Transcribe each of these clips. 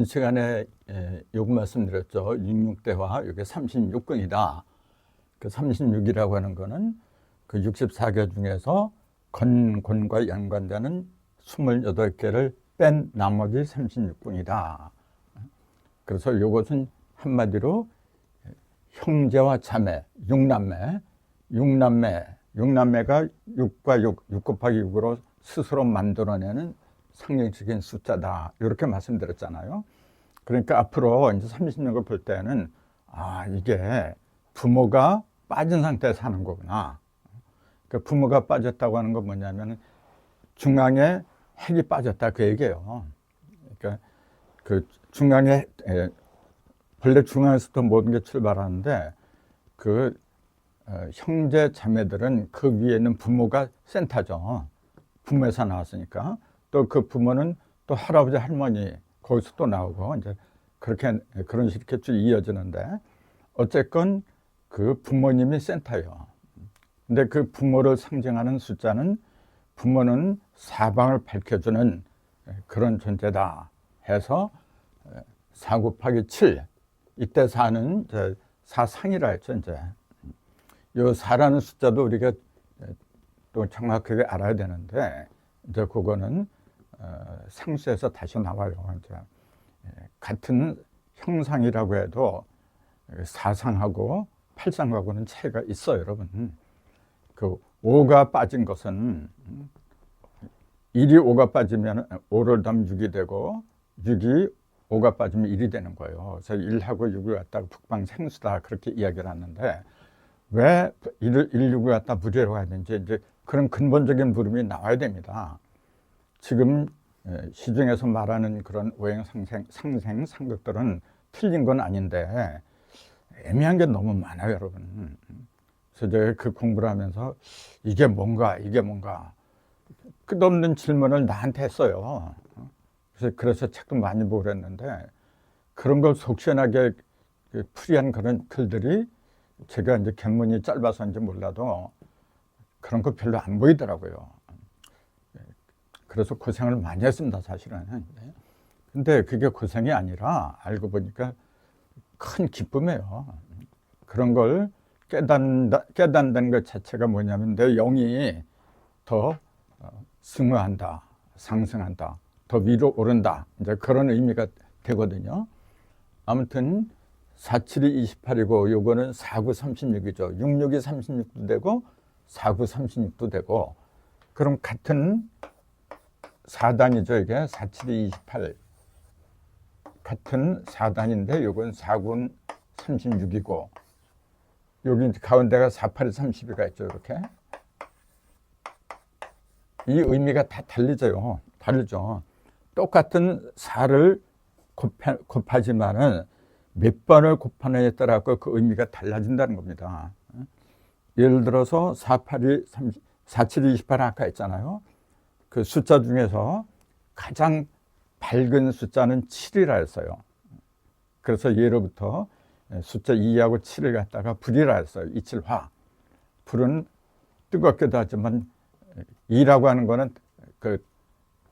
전 시간에 예, 요거 말씀드렸죠. 66대화 이게 36근이다. 그 36이라고 하는 거는 그 64개 중에서 건곤과 연관되는 28개를 뺀 나머지 36근이다. 그래서 이것은 한마디로 형제와 자매, 육남매, 육남매, 육남매가 6과 6, 6 곱하기 6으로 스스로 만들어내는 상징적인 숫자다. 이렇게 말씀드렸잖아요. 그러니까 앞으로 이제 30년을 볼 때는 아, 이게 부모가 빠진 상태에서 사는 거구나. 그 부모가 빠졌다고 하는 건 뭐냐면 중앙에 핵이 빠졌다 그 얘기예요. 그러니까 그 중앙에 에, 본래 중앙에서부터 모든 게 출발하는데 그 어, 형제 자매들은 그 위에 있는 부모가 센터죠. 부모에서 나왔으니까 또 그 부모는 또 할아버지 할머니 거기서 또 나오고 이제 그렇게 그런 식으로 쭉 이어지는데 어쨌건 그 부모님이 센터예요. 근데 그 부모를 상징하는 숫자는 부모는 사방을 밝혀주는 그런 존재다 해서 4 곱하기 7 이때 4는 이제 사상이라 했죠 이제 요 4라는 숫자도 우리가 또 정확하게 알아야 되는데 이제 그거는 어, 상수에서 다시 나와요 이제 같은 형상이라고 해도 사상하고 팔상하고는 차이가 있어요 여러분 그 5가 빠진 것은 1이 5가 빠지면 5를 더하면 6이 되고 6이 5가 빠지면 1이 되는 거예요. 그래서 1하고 6을 갖다가 북방생수다 그렇게 이야기를 하는데 왜 1, 1 6을 갖다 무리라고 하는지 이제 그런 근본적인 물음이 나와야 됩니다. 지금 시중에서 말하는 그런 오행 상생, 상생 상극들은 틀린 건 아닌데 애매한 게 너무 많아요, 여러분. 그래서 그 공부를 하면서 이게 뭔가, 이게 뭔가 끝없는 질문을 나한테 했어요. 그래서, 그래서 책도 많이 보고 그랬는데 그런 걸 속시원하게 그 풀이한 그런 글들이 제가 이제 견문이 짧아서인지 몰라도 그런 거 별로 안 보이더라고요. 그래서 고생을 많이 했습니다, 사실은. 근데 그게 고생이 아니라 알고 보니까 큰 기쁨이에요. 그런 걸 깨닫는다, 깨닫는다는 것 자체가 뭐냐면 내 영이 더 승화한다, 상승한다, 더 위로 오른다. 이제 그런 의미가 되거든요. 아무튼 47이 28이고 요거는 49, 36이죠. 66이 36도 되고 49, 36도 되고 그럼 같은 4단이죠. 이게 47이 28 같은 4단인데 요건 4군 36이고 여기 가운데가 48이 32가 있죠. 이렇게 이 의미가 다 달리죠. 다르죠. 똑같은 4를 곱하, 곱하지만은 몇 번을 곱하느냐에 따라 그 의미가 달라진다는 겁니다. 예를 들어서 48이 30, 47이 28 아까 했잖아요. 그 숫자 중에서 가장 밝은 숫자는 7이라 했어요. 그래서 예로부터 숫자 2하고 7을 갖다가 불이라 했어요. 이칠화. 불은 뜨겁기도 하지만 2라고 하는 거는 그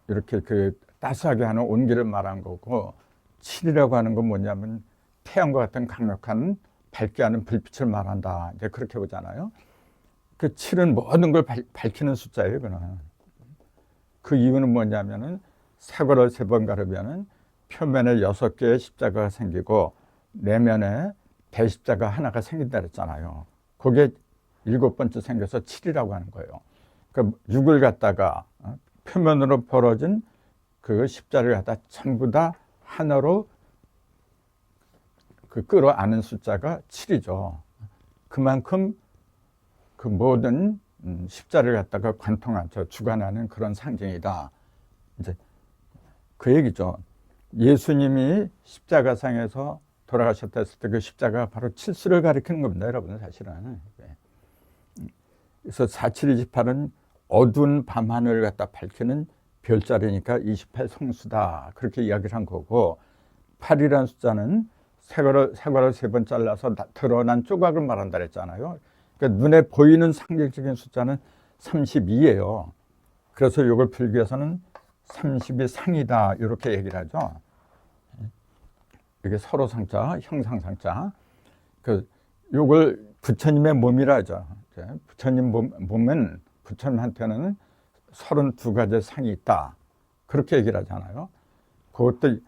이렇게 그 따스하게 하는 온기를 말한 거고 7이라고 하는 건 뭐냐면 태양과 같은 강력한 밝게 하는 불빛을 말한다. 이제 그렇게 보잖아요. 그 7은 모든 걸 밝, 히는 숫자예요, 그는. 그 이유는 뭐냐면은 사고를 세 번 가르면은 표면에 여섯 개의 십자가가 생기고 내면에 대십자가 하나가 생긴다 그랬잖아요. 그게 일곱 번째 생겨서 7이라고 하는 거예요. 그 6을 갖다가 어, 표면으로 벌어진 그 십자를 갖다 전부 다 하나로 그 끌어안은 숫자가 7이죠. 그만큼 그 모든 음, 십자를 갖다가 관통하죠. 주관하는 그런 상징이다. 이제 그 얘기죠. 예수님이 십자가상에서 돌아가셨다 했을 때 그 십자가 바로 칠수를 가리키는 겁니다. 여러분 사실은. 네. 그래서 4728은 어두운 밤하늘을 갖다 밝히는 별자리니까 28 성수다. 그렇게 이야기를 한 거고 8이라는 숫자는 세과를, 세과를 세번 잘라서 드러난 조각을 말한다 그랬잖아요. 그러니까 눈에 보이는 상징적인 숫자는 32예요. 그래서 이걸 풀기 위해서는 30이 상이다. 이렇게 얘기를 하죠. 이게 서로 상자, 형상 상자. 그 요걸 부처님의 몸이라 하죠. 부처님 몸, 몸은 부처님한테는 32가지 상이 있다. 그렇게 얘기를 하잖아요. 그것도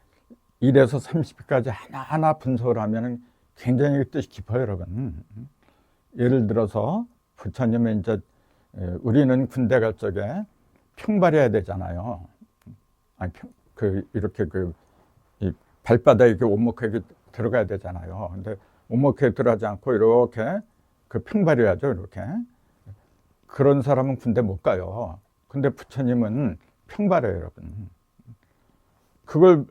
1에서 30까지 하나하나 분석을 하면 굉장히 뜻이 깊어요, 여러분. 예를 들어서 부처님은 이제 에, 우리는 군대 갈 적에 평발해야 되잖아요. 아니, 평- 그 이렇게 그이 발바닥에 오목하게 들어가야 되잖아요. 근데 오목하게 들어가지 않고 이렇게 그 평발해야죠, 이렇게. 그런 사람은 군대 못 가요. 근데 부처님은 평발해요, 여러분. 그걸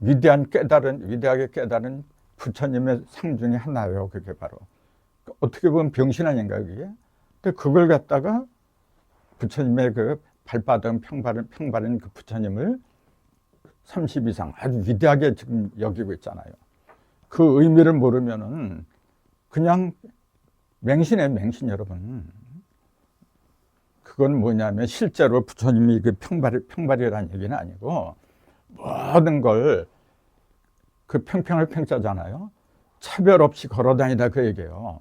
위대한 깨달은 위대하게 깨달은 부처님의 상 중에 하나예요. 그게 바로 어떻게 보면 병신 아닌가요, 그게? 근데 그걸 갖다가 부처님의 그 발바닥 평바른 평바른 그 부처님을 30 이상 아주 위대하게 지금 여기고 있잖아요. 그 의미를 모르면은 그냥 맹신의 맹신 여러분. 그건 뭐냐면 실제로 부처님이 그 평발 평발이라는 얘기는 아니고 모든 걸 그 평평을 평자잖아요. 차별 없이 걸어 다니다 그 얘기예요.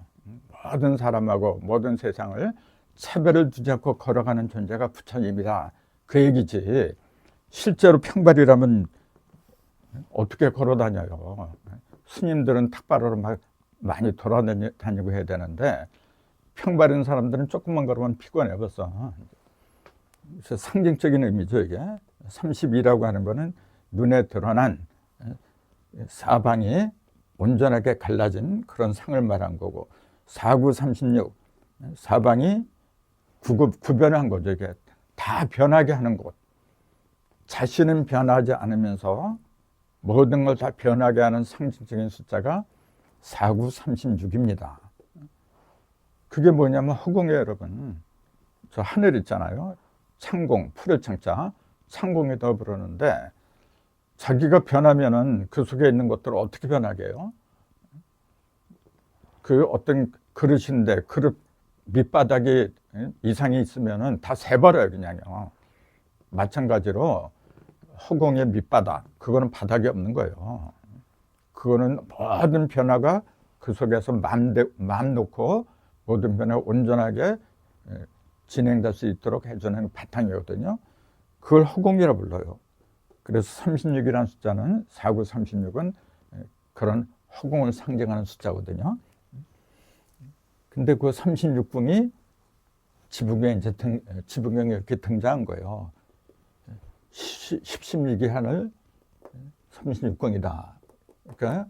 모든 사람하고 모든 세상을 차별을 두지 않고 걸어가는 존재가 부처님이다. 그 얘기지. 실제로 평발이라면 어떻게 걸어 다녀요? 스님들은 탁발으로 막 많이 돌아다니고 해야 되는데 평발인 사람들은 조금만 걸으면 피곤해 벌써. 그래서 상징적인 의미죠 이게. 32라고 하는 거는 눈에 드러난 사방이 온전하게 갈라진 그런 상을 말한 거고 49, 36 사방이 구급, 구변한 거죠. 이게 다 변하게 하는 곳. 자신은 변하지 않으면서 모든 걸 다 변하게 하는 상징적인 숫자가 49, 36입니다. 그게 뭐냐면 허공이에요 여러분 저 하늘 있잖아요. 창공, 푸를 창자. 창공이 더 부르는데 자기가 변하면은 그 속에 있는 것들을 어떻게 변하게 해요? 그 어떤 그릇인데 그릇 밑바닥에 이상이 있으면은 다 새버려요 그냥요. 마찬가지로 허공의 밑바닥 그거는 바닥이 없는 거예요. 그거는 모든 변화가 그 속에서 마음 놓고 모든 변화가 온전하게 예, 진행될 수 있도록 해주는 바탕이거든요. 그걸 허공이라 불러요. 그래서 36이라는 숫자는 49, 36은 그런 허공을 상징하는 숫자거든요. 근데 그 36궁이 지붕에 이제 등, 지붕에 이렇게 등장한 거예요. 10, 16이 하늘 36궁이다. 그러니까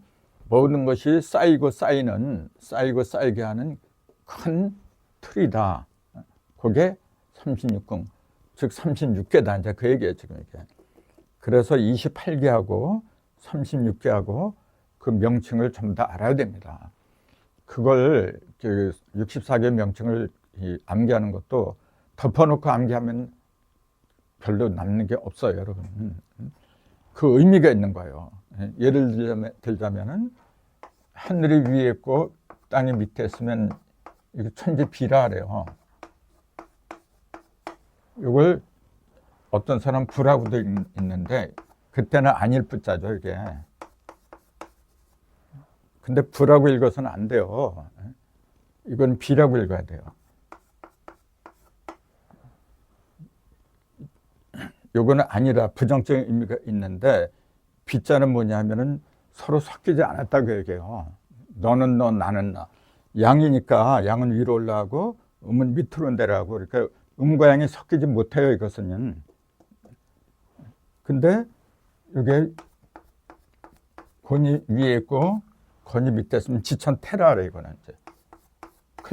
모든 것이 쌓이고 쌓이는, 쌓이고 쌓이게 하는 큰 틀이다. 그게 36궁. 즉 36개다. 이제 그 얘기예요, 지금 이게. 그래서 28개하고 36개하고 그 명칭을 다 알아야 됩니다. 그걸 그 64개 명칭을 이 암기하는 것도 덮어놓고 암기하면 별로 남는 게 없어요, 여러분. 그 의미가 있는 거예요. 예를 들자면, 하늘이 위에 있고 땅이 밑에 있으면 이거 천지 비라래요. 이걸 어떤 사람 부라고도 있- 있는데 그때는 아닐 부자죠 이게. 근데 부라고 읽어서는 안 돼요. 이건 비라고 읽어야 돼요. 요거는 아니라 부정적인 의미가 있는데 비자는 뭐냐면은 서로 섞이지 않았다고 얘기해요. 너는 너 나는 나. 양이니까 양은 위로 올라가고 음은 밑으로 내려가고 그러니까 음과 양이 섞이지 못해요 이것은. 근데 이게 권이 위에 있고 권이 밑에 있으면 지천 테라래 이거는 이제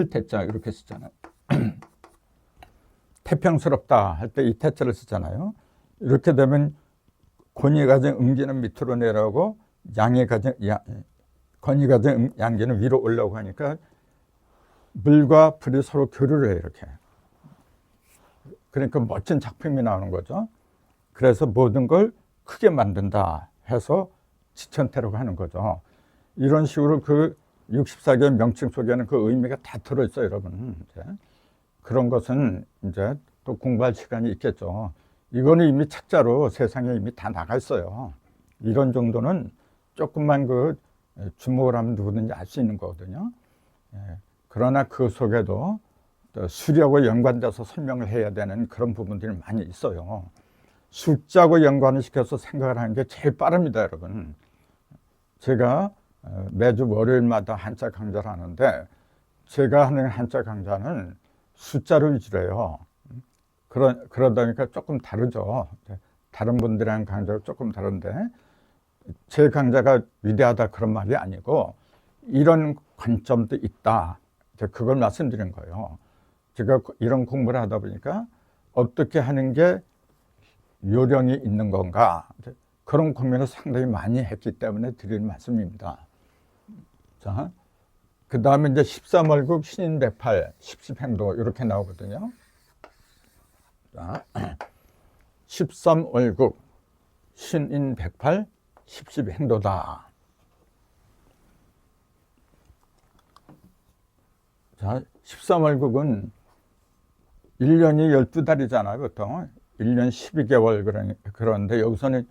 클테자 이렇게 쓰잖아요. 태평스럽다 할 때 이 태자를 쓰잖아요. 이렇게 되면 권이 가진 음기는 밑으로 내려오고 가진 야, 권이 가진 음- 양기는 위로 올라오고 하니까 물과 불이 서로 교류를 해요 이렇게. 그러니까 멋진 작품이 나오는 거죠. 그래서 모든 걸 크게 만든다 해서 지천태라고 하는 거죠. 이런 식으로 그 64개 명칭 속에는 그 의미가 다 들어있어요, 여러분. 이제 그런 것은 이제 또 공부할 시간이 있겠죠. 이거는 이미 책자로 세상에 이미 다 나가 있어요. 이런 정도는 조금만 그 주목을 하면 누구든지 알 수 있는 거거든요. 예, 그러나 그 속에도 또 수력과 연관돼서 설명을 해야 되는 그런 부분들이 많이 있어요. 숫자하고 연관을 시켜서 생각을 하는 게 제일 빠릅니다, 여러분. 제가 어, 매주 월요일마다 한자 강좌를 하는데 제가 하는 한자 강좌는 숫자로 위주로 해요. 그러, 그러다 보니까 조금 다르죠. 다른 분들이랑 강좌가 조금 다른데 제 강좌가 위대하다 그런 말이 아니고 이런 관점도 있다. 그걸 말씀드린 거예요. 제가 이런 공부를 하다 보니까 어떻게 하는 게 요령이 있는 건가 그런 고민을 상당히 많이 했기 때문에 드리는 말씀입니다. 자, 그 다음에 이제 13월국 신인 108, 10시행도 이렇게 나오거든요. 자, 13월국 신인 108, 10시행도다. 자, 13월국은 1년이 12달이잖아요, 보통. 1년 12개월 그러니, 그런데 여기서는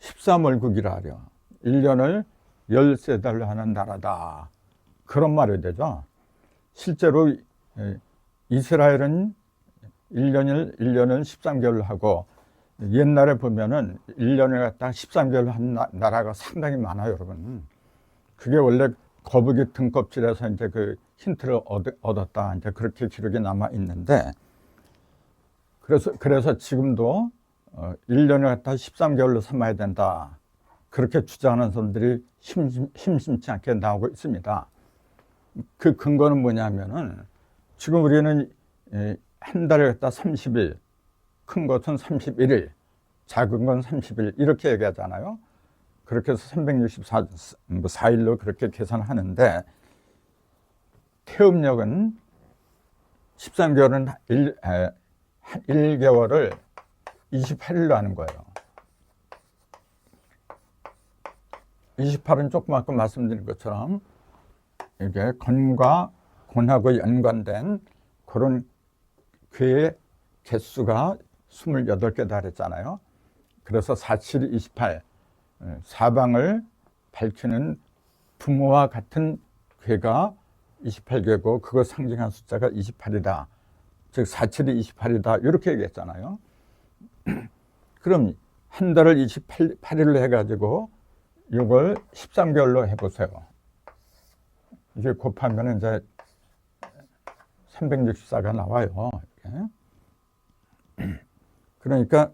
13월국이라 하려. 1년을 13달로 하는 나라다. 그런 말이 되죠. 실제로 예, 이스라엘은 1년을, 1년을 13개월로 하고 옛날에 보면은 1년을 갖다 13개월 한 나, 나라가 상당히 많아요, 여러분. 그게 원래 거북이 등껍질에서 이제 그 힌트를 얻, 얻었다. 이제 그렇게 기록이 남아 있는데 그래서, 그래서 지금도 어, 1년을 갖다 13개월로 삼아야 된다. 그렇게 주장하는 사람들이 심심, 심심치 않게 나오고 있습니다. 그 근거는 뭐냐면은 지금 우리는 한 달에 갖다 30일, 큰 것은 31일, 작은 건 30일 이렇게 얘기하잖아요. 그렇게 해서 364, 뭐 4일로 그렇게 계산하는데 태음력은 13개월은 1, 1개월을 28일로 하는 거예요. 28은 조금 아까 말씀드린 것처럼 이게 건과 곤하고 연관된 그런 괴의 개수가 28개 달했잖아요. 그래서 47이 28, 사방을 밝히는 부모와 같은 괴가 28개고 그거 상징한 숫자가 28이다. 즉 47이 28이다. 이렇게 얘기했잖아요. 그럼 한 달을 28일로 해가지고 이걸 13개월로 해보세요. 이게 곱하면 이제 364가 나와요. 이렇게. 그러니까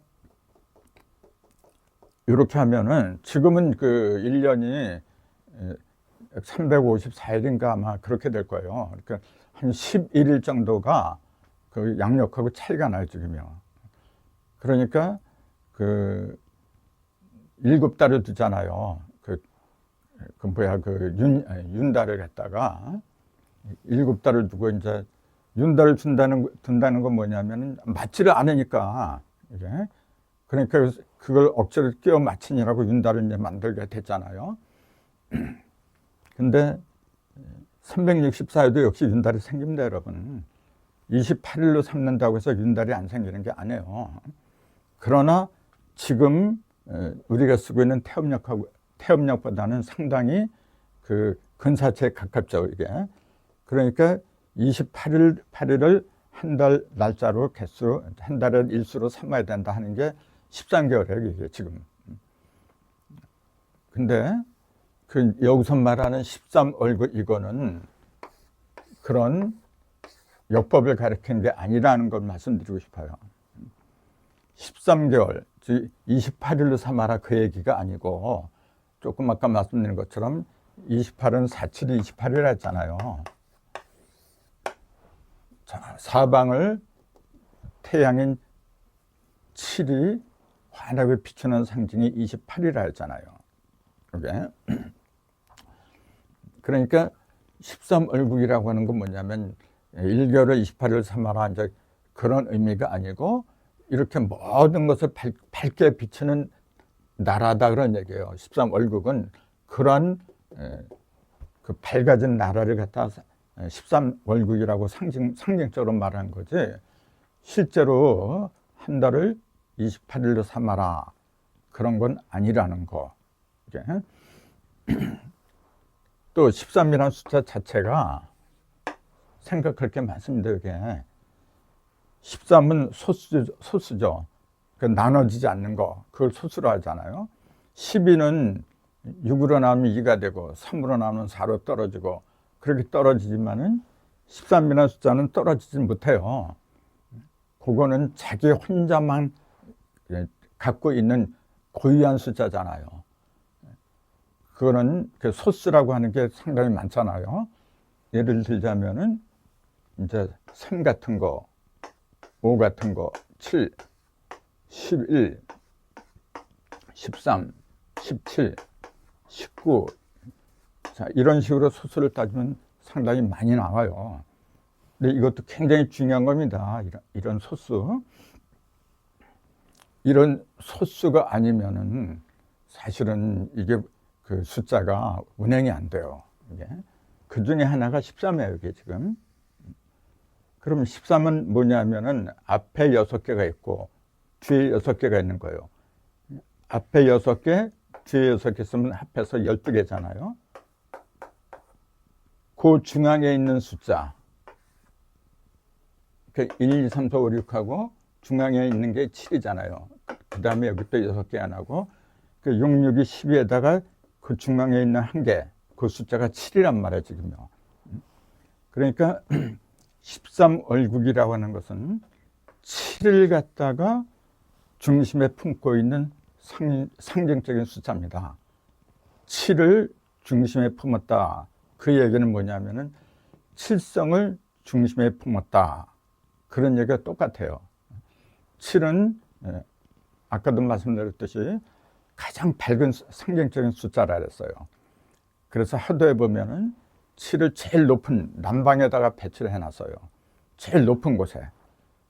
이렇게 하면은 지금은 그 1년이 354일인가 아마 그렇게 될 거예요. 그러니까 한 11일 정도가 그 양력하고 차이가 나요, 지금요. 그러니까 그 일곱 달을 두잖아요. 그, 그 뭐야, 그 윤, 윤달을 갖다가 일곱 달을 두고 이제 윤달을 준다는, 둔다는 건 뭐냐면 맞지를 않으니까, 이게. 그러니까 그걸 억지로 끼워 맞추느라고 윤달을 이제 만들게 됐잖아요. 근데 364에도 역시 윤달이 생깁니다, 여러분. 28일로 삼는다고 해서 윤달이 안 생기는 게 아니에요. 그러나 지금 우리가 쓰고 있는 태음력하고 태음력보다는 상당히 그 근사체에 가깝죠, 이게. 그러니까 28일, 8일을 한 달 날짜로 개수, 한 달을 일수로 삼아야 된다 하는 게 13개월이에요, 이게 지금. 근데 그 여기서 말하는 13얼굴 이거는 그런 역법을 가리키는 게 아니라는 걸 말씀드리고 싶어요. 13개월, 즉 28일로 삼아라 그 얘기가 아니고 조금 아까 말씀드린 것처럼 28은 47이 28이라 했잖아요. 자, 사방을 태양인 7이 환하게 비추는 상징이 28이라 했잖아요. 그게 그러니까 13얼국이라고 하는 건 뭐냐면 1개월을 28일 삼아라 이제 그런 의미가 아니고 이렇게 모든 것을 밝, 게 비추는 나라다 그런 얘기예요. 13월국은 그러한 그 밝아진 나라를 갖다 13월국이라고 상징, 상징적으로 말한 거지 실제로 한 달을 28일로 삼아라 그런 건 아니라는 거. 또 13이라는 숫자 자체가 생각할 게 많습니다. 이게 13은 소수, 소수죠. 그 나눠지지 않는 거. 그걸 소수로 하잖아요. 12는 6으로 나오면 2가 되고 3으로 나오면 4로 떨어지고 그렇게 떨어지지만은 13이라는 숫자는 떨어지지 못해요. 그거는 자기 혼자만 갖고 있는 고유한 숫자잖아요. 그거는 그 소수라고 하는 게 상당히 많잖아요. 예를 들자면은 이제 3 같은 거, 5 같은 거, 7, 11, 13, 17, 19. 자, 이런 식으로 소수를 따지면 상당히 많이 나와요. 근데 이것도 굉장히 중요한 겁니다. 이런, 이런 소수. 이런 소수가 아니면은 사실은 이게 그 숫자가 운행이 안 돼요. 이게. 그 중에 하나가 13이에요, 이게 지금. 그럼 13은 뭐냐면은 앞에 6개가 있고 뒤에 6개가 있는 거예요. 앞에 6개, 뒤에 6개 있으면 합해서 12개잖아요. 그 중앙에 있는 숫자. 그 1, 2, 3, 4, 5, 6하고 중앙에 있는 게 7이잖아요. 그 다음에 여기 또 6개 안 하고 그 6, 6이 12에다가 그 중앙에 있는 한 개, 그 숫자가 7이란 말이에요, 지금요. 그러니까 13 얼국이라고 하는 것은 7을 갖다가 중심에 품고 있는 상, 상징적인 숫자입니다. 7을 중심에 품었다. 그 얘기는 뭐냐면은 칠성을 중심에 품었다. 그런 얘기가 똑같아요. 7은 예, 아까도 말씀드렸듯이 가장 밝은 상징적인 숫자라 그랬어요. 그래서 하도에 보면은 7을 제일 높은 남방에다가 배치를 해놨어요. 제일 높은 곳에.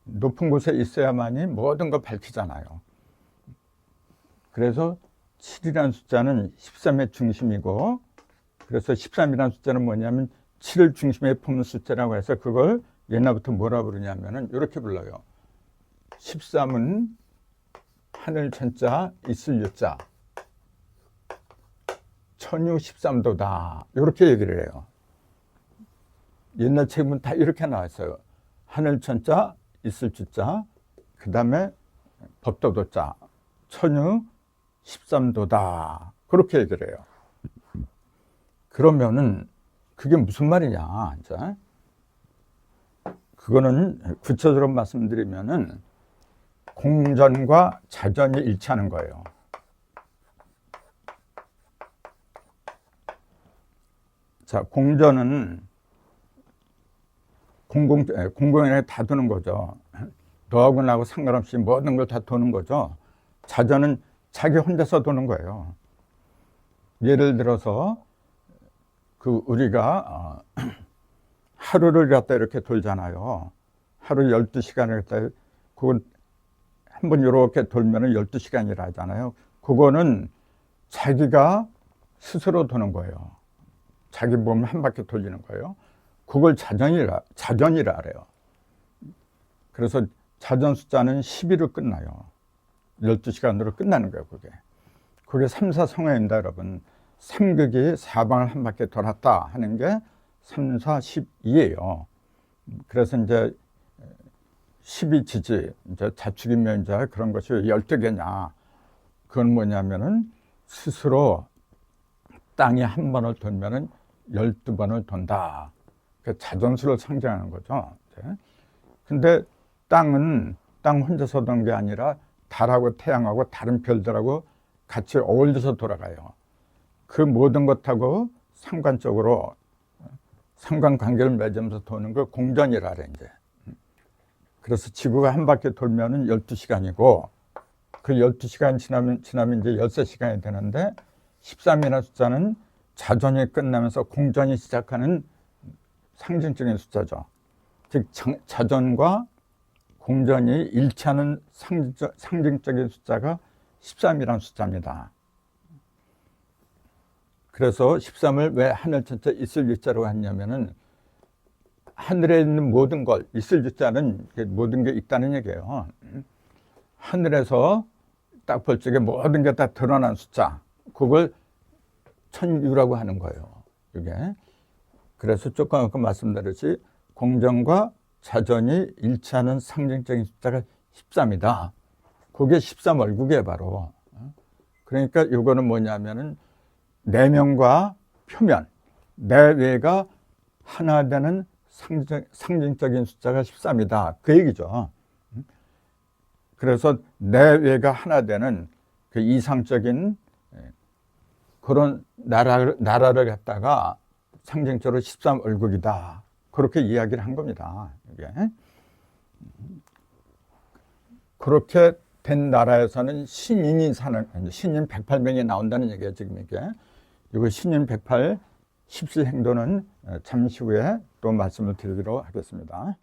높은 곳에 있어야만이 모든 걸 밝히잖아요. 그래서 7이라는 숫자는 13의 중심이고, 그래서 13이라는 숫자는 뭐냐면 7을 중심에 품는 숫자라고 해서 그걸 옛날부터 뭐라 부르냐면은 이렇게 불러요. 13은 하늘 천자 있을 유자 천유 13도다 이렇게 얘기를 해요. 옛날 책은 다 이렇게 나왔어요. 하늘 천자 있을 주자 그 다음에 법도도자 천유 13도다 그렇게 얘기를 해요. 그러면은 그게 무슨 말이냐 이제 그거는 구체적으로 말씀드리면은 공전과 자전이 일치하는 거예요. 자, 공전은 공공, 공공연하게 다 도는 거죠. 너하고 나하고 상관없이 모든 걸 다 도는 거죠. 자전은 자기 혼자서 도는 거예요. 예를 들어서 그 우리가 어, 하루를 갖다 이렇게 돌잖아요. 하루 12시간을 갖다 그건 한번 이렇게 돌면은 12시간이라 하잖아요. 그거는 자기가 스스로 도는 거예요. 자기 몸 한 바퀴 돌리는 거예요. 그걸 자전이라, 자전이라 그래요. 그래서 자전 숫자는 12로 끝나요. 12시간으로 끝나는 거예요, 그게. 그게 3, 4 성화입니다, 여러분. 삼극이 사방을 한 바퀴 돌았다 하는 게 3, 4, 12예요. 그래서 이제 12지지, 이제 자축이면 이제 그런 것이 12개냐. 그건 뭐냐면은 스스로 땅에 한 번을 돌면은 12번을 돈다. 그 자존수를 상징하는 거죠. 근데 땅은 땅 혼자서 도는 게 아니라 달하고 태양하고 다른 별들하고 같이 어울려서 돌아가요. 그 모든 것하고 상관적으로 상관관계를 맺으면서 도는 걸 공전이라 그래, 이제. 그래서 지구가 한 바퀴 돌면은 12시간이고, 그 12시간 지나면, 지나면 이제 13시간이 되는데, 13이라는 숫자는 자전이 끝나면서 공전이 시작하는 상징적인 숫자죠. 즉, 자전과 공전이 일치하는 상징적, 상징적인 숫자가 13이라는 숫자입니다. 그래서 13을 왜 하늘 전체 있을 유자로 했냐면은 하늘에 있는 모든 걸 있을 유자는 모든 게 있다는 얘기예요. 하늘에서 딱 볼 적에 모든 게 다 드러난 숫자. 그걸 천유라고 하는 거예요. 이게. 그래서 조금 아까 말씀드렸지 공정과 자전이 일치하는 상징적인 숫자가 13이다. 그게 13 얼국이에요, 바로. 그러니까 이거는 뭐냐면은 내면과 표면, 내외가 하나 되는 상징, 상징적인 숫자가 13이다. 그 얘기죠. 그래서 내외가 하나 되는 그 이상적인 예, 그런 나라를, 나라를 갖다가 상징적으로 13 얼국이다. 그렇게 이야기를 한 겁니다. 이게. 그렇게 된 나라에서는 신인이 사는, 신인 108명이 나온다는 얘기예요, 지금 이게. 이거 신인 108 십시 행도는 잠시 후에 또 말씀을 드리도록 하겠습니다.